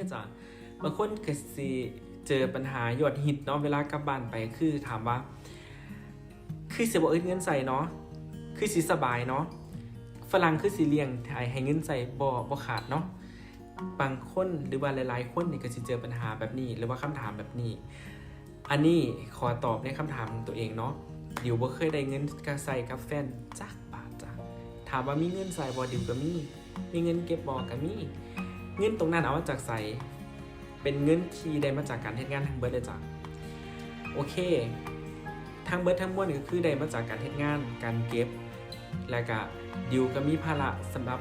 เนี่ยจ้ะบางคนก็สิเจอปัญหายอดฮิตเนาะเวลากลับบ้านไปคือถามว่า คือสิบ่เอิ้นเงินใส่เนาะคือสิสบายเนาะฝรั่งคือสิเลี้ยงไทยให้เงินใส่บ่บ่ขาดเนาะบางคนหรือว่าหลายๆ คนนี่ก็สิเจอปัญหาแบบนี้ หรือว่าคำถามแบบนี้ อันนี้ขอตอบในคำถามของตัวเองเนาะดิวบ่เคยได้เงินกใส่กับแฟนจักบาทจ้ะถามว่ามีเงินใส่บ่ดิวก็มีมีเงินเก็บบ่ก็มี เงินตรงนั้นเอามาจากใสเป็นเงินที่ได้มาจากการเฮ็ดงานทั้งเบิร์ดเลยจ้ะโอเคทั้งเบิร์ดทั้งมวลก็คือได้มาจากการเฮ็ดงาน การเก็บ และก็ดิวก็มีภาระสำหรับ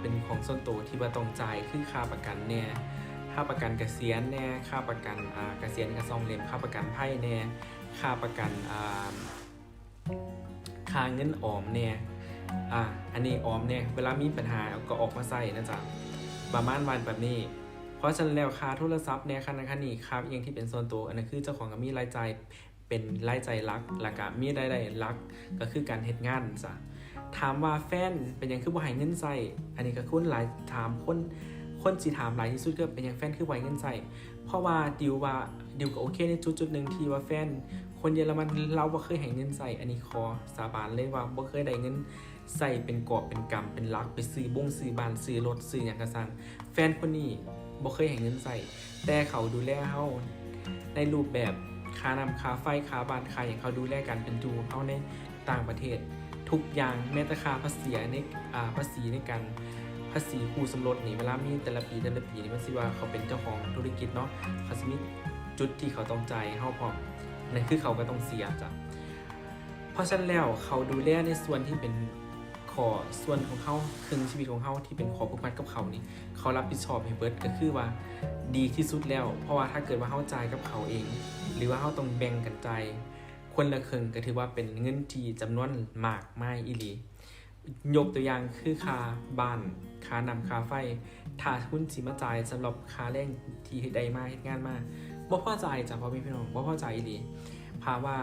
เป็นของส่วนตัวที่ว่าต้องจ่ายคือค่าประกันแน่ค่าประกันเกษียณแน่ค่าประกันเกษียณกับซองเล่มค่าประกันไพ่แน่ค่าประกันค่าเงินออมแน่อ่าอันนี้ออมเนี่ยเวลามีปัญหาก็ออกมาใส่นะจ๊ะ ประมาณวันแบบนี้ เพราะฉะนั้นแล้วค่าโทรศัพท์เนี่ยค่านั้นค่านี้ค่าอย่างที่เป็นส่วนตัวอันนั้นคือเจ้าของก็มีรายจ่ายเป็นรายจ่ายลักแล้วก็มีรายได้หลักก็คือการเฮ็ดงานจ้ะถามว่าแฟนเป็นยังคือบ่ให้เงินใส่อันนี้ก็คุณหลายถามคนคนสิถามหลายที่สุดก็เป็นยังแฟนคือบ่ให้เงินใส่เพราะว่าดิวว่าดิวก็โอเคในจุดจุดหนึ่งที่ว่าแฟน คนเยอรมันเราบ่เคยให้เงินใส่อันนี้ขอสาบานเลยว่าบ่เคยได้เงิน ใส่เป็นกอบเป็นกำเป็นลักไปซื้อบงซื้อบานซื้อรถซื้อหยังกระซังแฟนคนนี้บ่เคยให้เงินใส่แต่เขาดูแลเฮาในรูปแบบค่านำค่าไฟค่าบานค่าอย่างเขาดูแลกันเป็นดูเฮาในต่างประเทศ ทุกอย่างแม้แต่ค่าภาษีในอ่าภาษีในการภาษีคู่สมรสนี่เวลามีแต่ละปีแต่ละปีนี่มันสิว่าเขาเป็นเจ้าของธุรกิจเนาะเขาสิมีจุดที่เขาต้องจ่ายให้เฮาพร้อมนั่นคือเขาก็ต้องเสียจ้ะเพราะฉะนั้นแล้วเขาดูแลในส่วนที่เป็น ขอส่วนของเขาครึ่งชีวิตของเขาที่เป็นขอผูกมัดกับเขานี่เขารับผิดชอบให้เบิร์ดก็คือว่าดีที่สุดแล้ว เพราะว่าถ้าเกิดว่าเขาจ่ายกับเขาเอง หรือว่าเขาต้องแบ่งกันจ่ายคนละครึ่งก็ถือว่าเป็นเงินที่จำนวนมากไม่อีหลียกตัวอย่างคือค่าบ้านค่านำค่าไฟถ้าคุณสิมาจ่ายสำหรับค่าแรงที่ได้มาเฮ็ดงานมาบ่พอใจจ้ะพ่อแม่พี่น้องบ่พอใจอีหลีพาว่า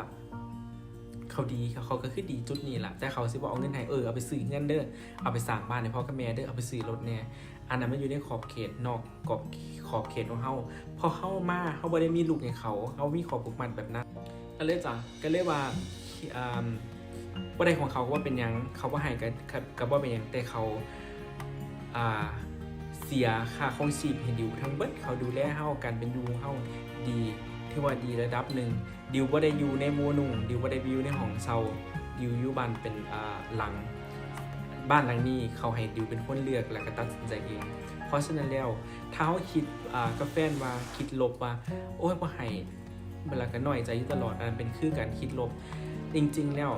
เขาดีเขาเขาก็คือดีจุดนี้แหละแต่เขาสิบอกเอาเงินให้เออเอาไปซื้อเงินเด้อเอาไปสร้างบ้านให้พ่อกับแม่เด้อเอาไปซื้อรถเนี่ยอันนั้นมันอยู่ในขอบเขตนอกกรอบขอบเขตของเฮาพอเข้ามาเฮาบ่ได้มีลูกให้เขาเฮามีขอบผูกมัดแบบนั้นก็เลยจ้ะก็เลยว่าอ่าว่าได้ของเขาว่าเป็นยังเขาว่าให้กับกับกับว่าเป็นยังแต่เขาอ่าเสียค่าครองชีพให้ดิวทั้งเบิดเขาดูแลเฮากันเป็นอยูเฮาดี ที่ว่าดีระดับหนึ่งดิวว่าได้อยู่ในมูหนุ่งดิวว่าได้อยู่ในห้องเซาดิวอยู่บ้านเป็นหลัง บ้านหลังนี้เขาให้ดิวเป็นคนเลือกแล้วก็ตัดสินใจเองเพราะฉะนั้นแล้วถ้าเขาคิดอ่ากับแฟนว่าคิดลบว่า โอ้ยบ่ให้เวลาก็น้อยใจอยู่ตลอดอันนั้นเป็นคือการคิดลบ จริง ๆ แล้ว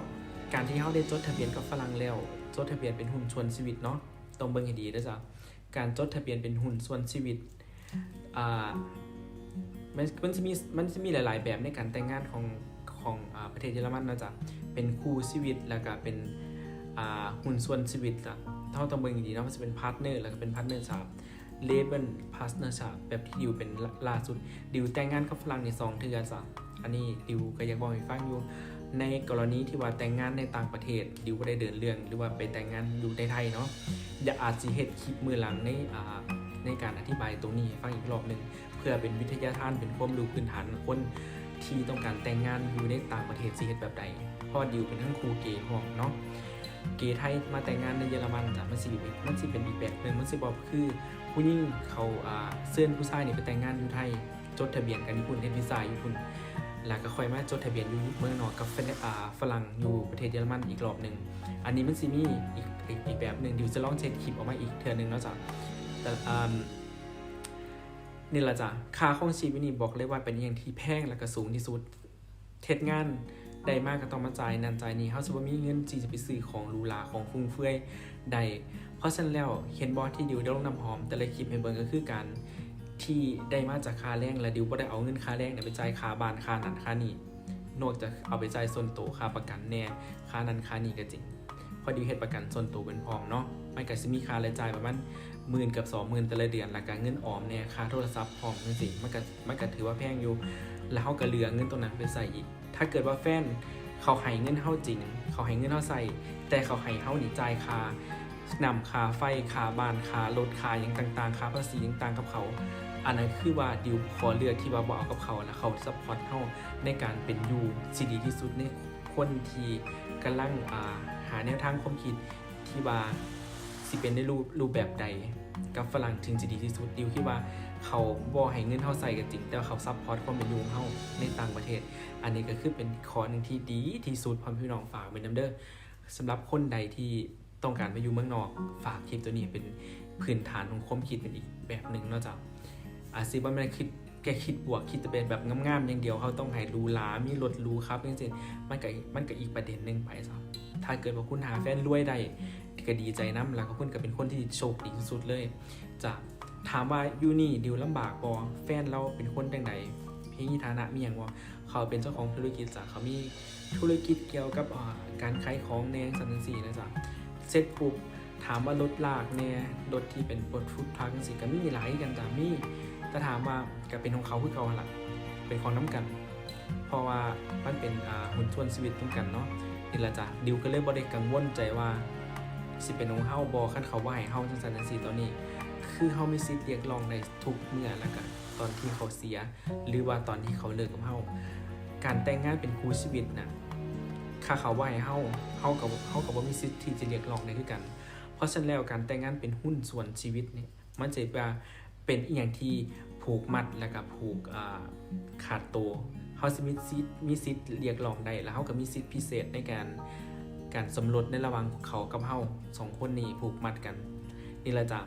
การที่เขาได้จดทะเบียนกับฝรั่งแล้วจดทะเบียนเป็นหุ้นส่วนชีวิตเนาะต้องเบิ่งให้ดีนะจ๊ะการจดทะเบียนเป็นหุ้นส่วนชีวิตอ่า มันมันจะมีมันจะมีหลาย ๆ แบบในการแต่งงานของของอประเทศเยอรมันนะจ๊ะเป็นคู่ชีวิตแล้วก็เป็นหุ้นส่วนชีวิตอะเท่าต้องเบิงดีเนาะมันจะเป็นพาร์ทเนอร์แล้วก็เป็นพาร์ทเนอร์ชาเลเบลพาร์ทเนอร์ชาแบบที่ดิวเป็นล่าสุดดิวแต่งงานกับฝรั่งในสองเทือจ้ะอันนี้ดิวก็ยังบอกให้ฟังอยู่ในกรณีที่ว่าแต่งงานในต่างประเทศดิวก็ได้เดินเรื่องหรือว่าไปแต่งงานอยู่ในไทยเนาะอย่าอาจสิเฮ็ดคลิปมือหลังในอ่าในการอธิบายตรงนี้ให้ฟังอีกรอบหนึ่ง พื่อเป็นวิทยาทานเป็นความรู้พื้นฐานคนที่ต้องการแต่งงานอยู่ในต่างประเทศสิเฮ็ดแบบใดเพราะว่าดิวเป็นทั้งครูเกย์ห้องเนาะเกย์ไทยมาแต่งงานในเยอรมันจ้ะมันสิเป็นมันสิเป็นอีกแบบหนึ่งมันสิบอกคือผู้หญิงเขาอ่าเสื้อนผู้ชายนี่ไปแต่งงานอยู่ไทย จดทะเบียนกันญี่ปุ่นเฮ็ดวีซ่าญี่ปุ่นแล้วก็ค่อยมาจดทะเบียนอยู่เมืองนอกกับฝรั่งอ่าฝรั่งอยู่ประเทศเยอรมันอีกรอบหนึ่งอันนี้มันสิมีอีกอีกแบบหนึ่งดิวจะลองเช็คคลิปออกมาอีกเทื่อหนึงเนาะจ้ะแต่อ่า นี่แหละจ้ะค่าของชีวิตนี่บอกเลยว่าเป็นอย่างที่แพงและก็สูงที่สุดเทศงานได้มากก็ต้องมาจ่ายนันจ่ายนี้เขาจะว่ามีเงินจีจะไปซื้อของหรูหราของฟุ่มเฟือยใดเพราะฉะนั้นแล้วเห็นบอสที่ดิวได้ลงน้ำหอม แต่ละคลิปให้เบิ่งก็คือการที่ได้มาจากค่าแรงและดิวก็ได้เอาเงินค่าแรงเนี่ยไปจ่ายค่าบ้านค่านั้นค่านี้นอกจากเอาไปจ่ายส่วนตัวค่าประกันแน่ค่านั้นค่านี้ก็จริง พอดิวเฮ็ดประกันส่วนตัวเป็นพร้อมเนาะมันก็จะมีค่ารายจ่ายประมาณหมื่นกับสองหมื่นแต่ละเดือนแล้วก็เงินออมเนี่ยค่าโทรศัพท์พร้อมจังซี่มันก็มันก็ถือว่าแพงอยู่ แล้วเขาก็เหลือเงินตรงนั้นไปใส่อีก ถ้าเกิดว่าแฟนเขาให้เงินเฮาจริง เขาให้เงินเฮาใส่ แต่เขาให้เฮานี่จ่ายค่านำค่าไฟค่าบ้านค่ารถค่าอย่างต่างๆค่าภาษีต่างๆกับเขา อันนั้นคือว่าดิวขอเลือกที่ว่าบอากับเขาแล้วเขาซัพพอร์ตเฮาในการเป็นอยู่ที่ดีที่สุดในคนที่ กำลังาหาแนวทางความคิดที่ว่าสิเป็นในรูปรูปแบบใด กับฝรั่งถึงจะดีที่สุดดิวคิดว่าเขาบ่ให้เงินเฮาใส่ก็จริง แต่ว่าเขาซัพพอร์ตความเป็นอยู่ของเฮาในต่างประเทศ อันนี้ก็คือเป็นข้อหนึ่งที่ดีที่สุดพ่อพี่น้องฝากเป็นน้ำเด้อสำหรับคนใดที่ต้องการไปอยู่เมืองนอกฝากคลิปตัวนี้เป็นพื้นฐานของความคิดเป็นอีกแบบหนึ่งนอกจากอาจสิว่ามันคิด แกคิดบวกคิดจะเป็นแบบงามๆอย่างเดียวเขาต้องให้รูหลามีรถรูครับจริงๆมันก็มันก็อีกประเด็นหนึ่งไปซะถ้าเกิดว่าคุณหาแฟนรวยได้ก็ดีใจน้ำแล้วก็คุณก็เป็นคนที่โชคดีที่สุดเลยจะถามว่าอยู่นี่ดิวลำบากบอแฟนเราเป็นคนจังไหนพียงฐานะมีอย่างว่าเขาเป็นเจ้าของธุรกิจจ้ะเขามีธุรกิจเกี่ยวกับการขายของแนงสันนิสีนะจ๊ะเสร็จปุ๊บถามว่ารถลากเนี่ยรถที่เป็นรถฟุตพักสิก็มีหลายกันจ้ะมี แต่ถามว่าก็เป็นของเขาคือเขาหั่นละเป็นของน้ำกัน เพราะว่ามันเป็นหุ่นส่วนชีวิตต้องกันเนาะนี่แหละจ้ะดิวก็เลยบ่ได้กังวลใจว่าสิเป็นของเฮาบ่คันเขาว่าให้เฮาจังซั่นจังซี่ตอนนี้ คือเฮามีสิทธิ์เรียกร้องได้ทุกเมื่อแล้วก็ตอนที่เขาเสีย หรือว่าตอนที่เขาเลิกกับเฮาการแต่งงานเป็นคู่ชีวิตนะค่าเขาว่าให้เฮาเฮากับเฮากับบ่มีสิทธิ์ที่จะเรียกร้องได้คือกัน เพราะฉะนั้นแล้วการแต่งงานเป็นหุ้นส่วนชีวิตเนี่ยมันจะว่า เป็นอีหยังที่ผูกมัดแล้วก็ผูกขาดตัวเฮาสมีสิทธิ์มีสิทธิ์เรียกร้องได้แล้วเฮาก็มีสิทธิ์พิเศษในการการสมรสในระหว่างเขากับเฮาสองคนนี้ผูกมัดกัน นี่แหละจ้ะ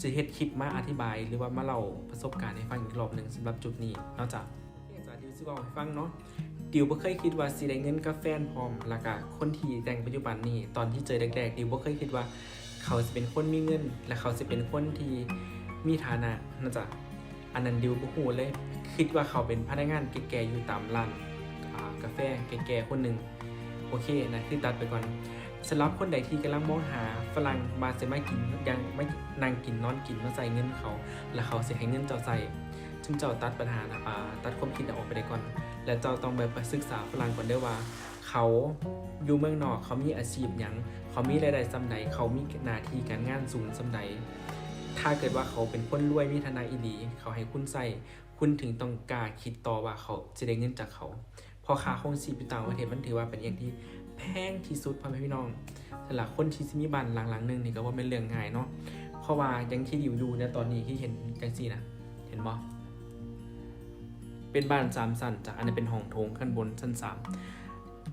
จะเฮ็ดคลิปมาอธิบาย หรือว่ามาเล่าประสบการณ์ให้ฟังอีกรอบหนึ่งสำหรับจุดนี้นอกจากจากดิวสิบอกให้ฟังเนาะดิวบ่เคยคิดว่าสิได้เงินกับแฟนพร้อมแล้วก็คนที่แต่งปัจจุบันนี้ตอนที่เจอแรกๆดิวบ่เคยคิดว่า เขาจะเป็นคนมีเงิน และเขาจะเป็นคนที่ มีฐานะนะจ๊ะอันนั้นดิวบ่ฮู้เลย คิดว่าเขาเป็นพนักงานแก่ๆอยู่ตามร้านกาแฟแก่ๆคนหนึ่งโอเคนะคือตัดไปก่อนสำหรับคนใดที่กำลังมองหาฝรั่งมาจะไม่กินยังไม่นั่งกินนอนกินมาใส่เงินเขา แล้วเขาจะให้เงินเจ้าใส่จึงเจ้าตัดปัญหานะอ่าตัดความคิดออกไปได้ก่อน และเจ้าต้องไปศึกษาฝรั่งก่อนได้ว่า เขาอยู่เมืองนอกเขามีอาชีพหยังเขามีรายได้สำใดเขามีหน้าที่การงานสูงสำใด ถ้าเกิดว่าเขาเป็นคนรวยมีฐานะอีดี เขาให้คุณใส่คุณถึงต้องกล้าคิดต่อว่าเขาจะได้เงินจากเขาพอค่าครองชีพอยู่ต่างประเทศมันถือว่าเป็นอย่างที่แพงที่สุดพ่อแม่พี่น้องสำหรับคนที่มีบ้านหลังๆหนึงนี่ก็ว่าเป็นเรื่องง่ายเนาะเพราะว่ายังที่อยู่อยู่เนี่ยตอนนี้ที่เห็นจังซี่นะเห็นบ่เป็นบ้านสามชั้นจ้ะอันนี้เป็นห้องโถงขั้นบนชั้นสาม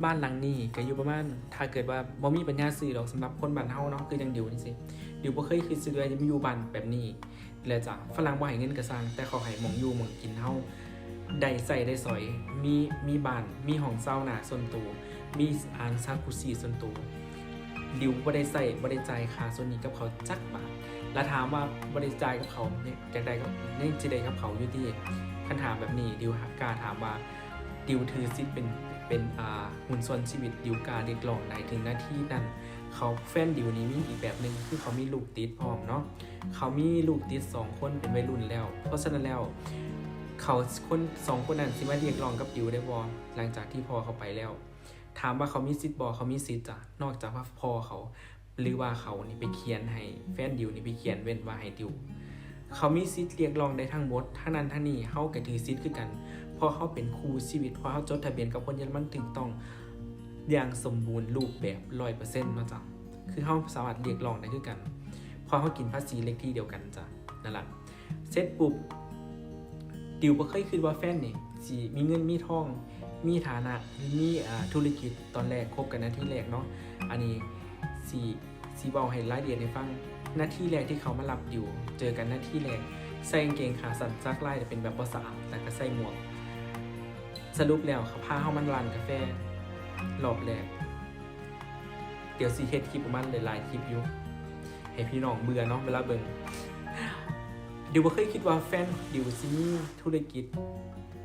บ้านหลังนี้ก็อยู่ประมาณถ้าเกิดว่าบ่มีปัญญาซื้อหรอกสำหรับคนบ้านเฮาเนาะคือจังเดิวนี่สิ ดิวบ่เคยคิดซื้อว่าจะมีอยู่บ้านแบบนี้แล้วจ้ะฝรั่งบ่ให้เงินก็สร้างแต่เขาให้หมองอยู่หมองกินเฮาได้ใส่ได้สอย มีมีบ้านมีห้องเซาหนาส่วนตัวมีอ่างซากุซีส่วนตัวดิวบ่ได้ใส่บ่ได้จ่ายค่าส่วนนี้กับเขาจักบาทแล้วถามว่าบ่ได้จ่ายกับเขาเนี่ยจักได้ก็ยังสิได้กับเขาอยู่ที่คันถามแบบนี้ดิวกล้าถามว่าดิวถือสิทธิ์เป็นเป็นอ่าหุ่นส่วนชีวิตดิวการเรียกร้องได้ถึงหน้าที่นั้น เขาแฟนดิวนี้มีอีกแบบหนึ่งคือเขามีลูกติดพร้อมเนาะเขามีลูกติดสองคนเป็นวัยรุ่นแล้ว เพราะฉะนั้นแล้วเขาคนสองคนนั้นสิมาเรียกร้องกับดิวได้บอหลังจากที่พ่อเขาไปแล้ว ถามว่าเขามีสิทธิ์บอเขามีสิทธิ์จ้ะนอกจากว่าพ่อเขา หรือว่าเขานี่ไปเขียนให้แฟนดิวนี่ไปเขียนเว้นว่าให้ดิวเขามีสิทธิ์เรียกร้องได้ทั้งหมดทั้งนั้นทั้งนี้เขาก็ถือสิทธิ์คือกันเพราะเขาเป็นครูชีวิตเพราะเขาจดทะเบียนกับคนเยอรมันถึงต้อง อย่างสมบูรณ์รูปแบบร้อยเปอร์เซ็นต์นะจ๊ะคือเขาสามารถเรียกร้องได้คือกันพราะเขากินภาษีเล็กที่เดียวกันจ้ะนั่นแหละเสร็จปุ๊บดิวบ่เคยคิดว่าแฟนนี่สิมีเงินมีทอง มีฐานะมีธุรกิจตอนแรกคบกันนาที่แรกเนาะอันนี้สีสีเบาให้รายละเอียดให้ฟังหน้าที่แรกที่เขามารับอยู่ เจอกันหน้าที่แรกใส่กางเกงขาสั้นซักไล่แต่เป็นแบบภาษาแล้วก็ใส่หมวก สรุปแล้วเขาพาเข้ามันร้านกาแฟ รอบแรก เดี๋ยวซีเฮ็ดคลิปประมาณหลายๆคลิปอยู่ ให้พี่น้องเบื่อเนาะเวลาเบิ่งดิวบ่เคยคิดว่าแฟนดิวซีธุรกิจ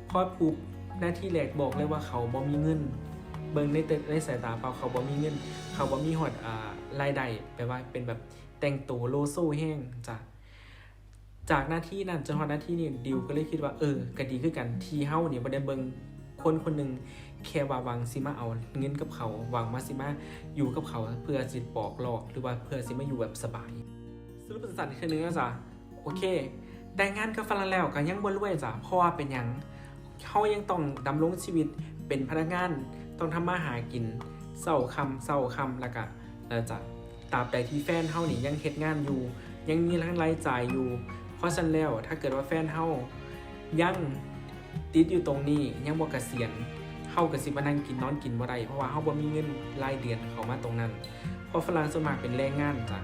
พอปุ๊บหน้าที่แรกบอกเลยว่าเขาบ่มีเงิน เบิ่งในเตในสายตาเปล่าเขาบ่มีเงิน เขาบ่มีหอดอ่ารายได้แปลว่าเป็นแบบแต่งตัวโลโซแห้งจ้ะจากหน้าที่นั้นจนฮอดหน้าที่นี่ดิวก็เลยคิดว่าเออก็ดีคือกันที่เฮ้าเนี่ยบ่ได้เบิ่งคนคนหนึ่ง แค่ว่าวังสิมาเอาเงินกับเขาหวังมาสิมาอยู่กับเขาเพื่อสิปอกหลอกหรือว่าเพื่อสิมาอยู่แบบสบายสรุปสั้นๆคือเนื้อจ้ะโอเค ได้งานกับฝรั่งแล้วก็ยังบ่รวยจ้ะเพราะว่าเป็นยังเขายังต้องดำรงชีวิตเป็นพนักงานต้องทำมาหากินเศร้าคำเศร้าคำแล้วก็แล้วจ้ะตราบใดที่แฟนเฮานี่ยังเฮ็ดงานอยู่ ยังมีรายจ่ายอยู่ เพราะฉะนั้นแล้วถ้าเกิดว่าแฟนเฮายังติดอยู่ตรงนี้ยังบ่เกษียณ เฮาก็สิมานั่งกินนอนกินบ่ได้เพราะว่าเฮาบ่มีเงินรายเดือนเข้ามาตรงนั้นเพราะฝรั่งส่วนมากเป็นแรงงานจ้ะ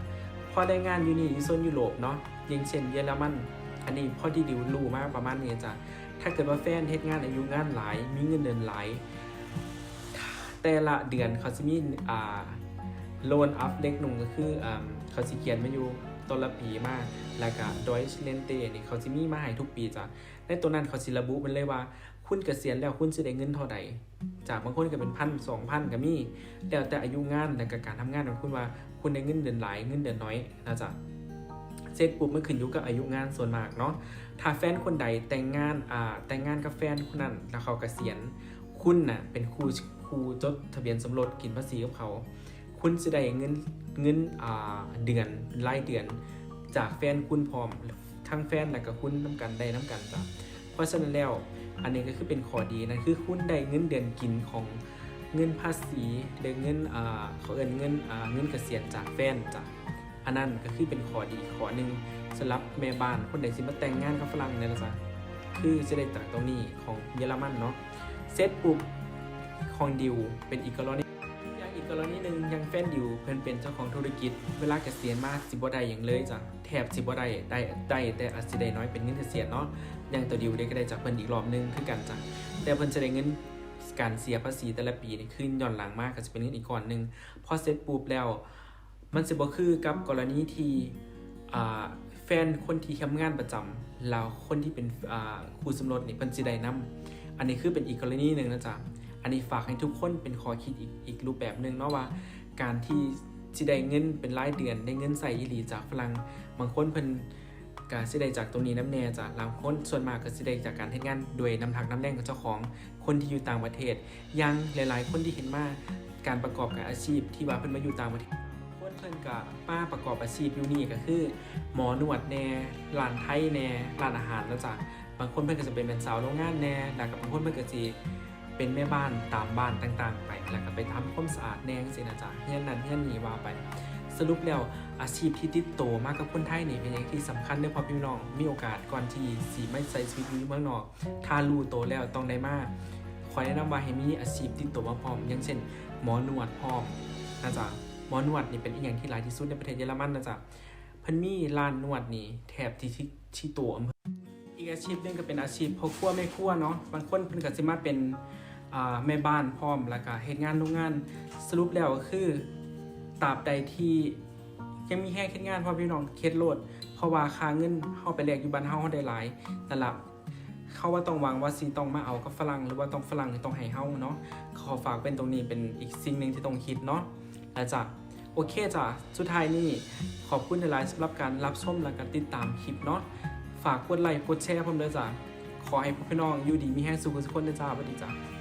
พอแรงงานอยู่นี่อยู่โซนยุโรปเนาะอย่างเช่นเยอรมัน อันนี้พอที่ดิวรู้มากประมาณนี้จ้ะถ้าเกิดว่าแฟนเฮ็ดงานอายุงานหลาย มีเงินเดือนหลายแต่ละเดือนเขาจะมีอ่าโลนอัพเล็กหนุ่งก็คืออ่าเขาสิเขียนมาอยู่ต้นละปีมากแล้วก็ดอยเลนเตนี่เขาจะมีมาให้ทุกปีจ้ะในตัวนั้นเขาสิระบุมันเลยว่า คุณเกษียณแล้วคุณจะได้เงินเท่าใดจากบางคนก็เป็นพันสองพันก็มีแล้วแต่อายุงานและก็การทำงานของคุณว่าคุณได้เงินเดือนหลายเงินเดือนน้อยนะจ๊ะเสร็จปุ๊บมันขึ้นอยู่กับอายุงานส่วนมากเนาะถ้าแฟนคนใดแต่งงานอ่าแต่งงานกับแฟนคนนั้นแล้วเขาเกษียณ คุณน่ะเป็นครูครูจดทะเบียนสมรสกินภาษีกับเขา คุณจะได้เงินเงินอ่าเดือนรายเดือน จากแฟนคุณพร้อมทั้งแฟนและก็คุณน้ำกันได้น้ำกันจ้ะเพราะฉะนั้นแล้ว อันนี้ก็คือเป็นข้อดีนะคือคุณได้เงินเดือนกินของเงินภาษีได้เงินอ่าเขาเอินเงินอ่าเงินเกษียณจากแฟนจากอันนั้นก็คือเป็นข้อดีข้อหนึ่งสำหรับแม่บ้านคนใดสิมาแต่งงานกับฝรั่งเนี่ยนะจ๊ะคือจะได้จากตรงนี้ของเยอรมันเนาะเซตปุ๊บของดิวเป็นอีกกรณี นึ่งอยังแฟนดิวเพิ่นเป็นเจ้าของธุรกิจ เวลาเกษียณมาสิบ่ได้อย่างเลยจ้ะแทบสิบ่ได้ได้ได้แต่อาจสิได้น้อยเป็นเงินเกษียณเนาะอย่างตัวดิวได้ก็ได้จากเพิ่นอีกรอบหนึงคือกันจ้ะแต่เพิ่นจะได้เงินการเสียภาษีแต่ละปีนี่ขึ้นย้อนหลังมากก็จะเป็นเงินอีกก้อนหนึงพอเสร็จปุ๊บแล้ว มันสิบ่คือกับกรณีที่อ่าแฟนคนที่ทำงานประจำแล้วคนที่เป็นอ่าครูสมรสนี่เพิ่นสิได้นํอันนี้คือเป็นอีกกรณีหนึ่งนะจ๊ะอันนี้ฝากให้ทุกคนเป็นข้อคิดอีกอีกรูปแบบหนึงเนาะว่า การที่สิได้เงินเป็นรายเดือนได้เงินใส่อีหลีจากฝรั่งบางคนเพิ่นก็สิได้จากตรงนี้น้ำแน่จากลางคนส่วนมากก็สิได้จากการทำงานโดวยน้ำทักน้ำแรงของเจ้าของคนที่อยู่ต่างประเทศ ยังหลาย ๆ คนที่เห็นมาการประกอบกับอาชีพที่ว่าเพิ่นมาอยู่ต่างประเทศคนเพิ่นก็มาประกอบอาชีพอยู่นี่ก็คือ หมอนวดแน่ร้านไทยแน่ร้านอาหารแล้วจ้ะบางคนเพิ่นก็จะเป็นเป็นสาวโรงงานแน่แล้วก็บางคนเพิ่นก็สิ เป็นแม่บ้านตามบ้านต่าง ๆ ไป แล้วก็ไปทำความสะอาดแนงซี่นะจ๊ะเฮียนนั้นเฮียนนี้ว่าไปสรุปแล้วอาชีพที่ติดโตมากกับคนไทยนี่เป็นอย่างที่สำคัญเด้อพ่อพี่น้องมีโอกาสก่อนที่สีไม่ใส่ชีวิตอยู่เมืองนอก ถ้ารู้โตแล้วต้องได้มากขอแนะนำว่าให้มีอาชีพติดโตมาพร้อม อย่างเช่น หมอนวดพร้อมนะจ๊ะหมอนวดนี่เป็นอีกอย่างที่หลายที่สุดในประเทศเยอรมันนะจ๊ะเพิ่นมีร้านนวดนี่แถบที่ที่ที่ตัวอำเภออีกอาชีพนึงก็เป็นอาชีพพ่อครัวแม่ครัวเนาะบางคนเพิ่นก็สิมาเป็น แม่บ้านพร้อมแล้วก็เฮ็ดงานโรงงาน สรุปแล้วก็คือตราบใดที่ยังมีแค่เฮ็ดงานเพอพี่น้องเคล็ดโลด เพราะว่าค่าเงินเฮาไปแลกอยู่บ้านเฮาได้หลายแต่นแหละเขาว่าต้องวังว่าสิต้องมาเอากับฝรั่งหรือว่าต้องฝรั่งต้องให้เฮาเนาะขอฝากเป็นตรงนี้เป็นอีกสิ่งหนึ่งที่ต้องคิดเนาะแล้วจ้ะโอเคจ้ะสุดท้ายนี่ขอบคุณหลายๆสำหรับการรับชมและการติดตามคลิปเนาะฝากกดไลค์กดแชร์ผมด้วยจ้ะขอให้พวกพี่น้องอยู่ดีมีแห้งสุขสุขคนด้วยจ้าสวัสดีจ้ะ